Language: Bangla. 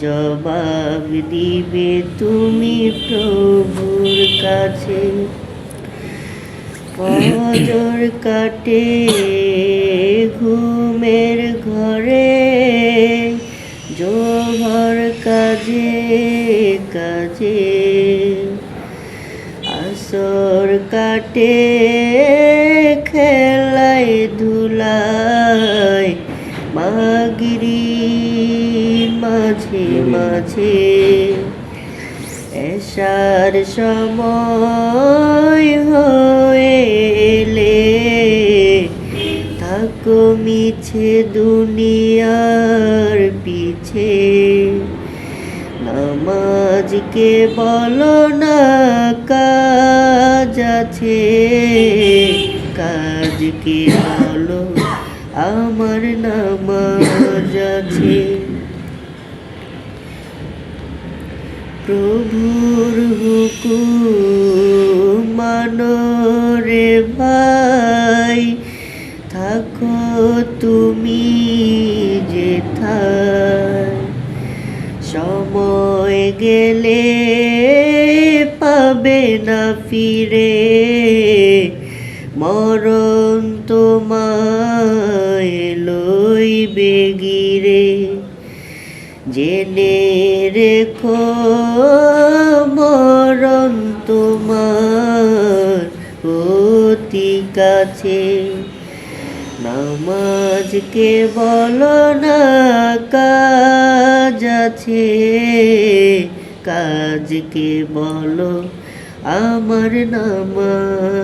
জবাব দিবে তুমি প্রভুর কাছে। ফজর কাটে ঘুমের ঘরে জোহর কাজে কাজে। আসর কাটে মাঝে মাঝে এসার সময় হয়েলে থাকো মিছে দুনিয়ার পিছে। নামাজকে বলো না কাজ আছে। কাজকে বলো আমার নামাজ আছে। প্রভুর হুকুম মানো রে ভাই। থাকো তুমি যেথায় সময় গেলে পাবে না ফিরে। মরণ তোমায় লইবে জেনে রেখো মরণ তোমার অতি কাছে। নামাজকে বলো না কাজ আছে কাজকে বলো আমার নামাজ।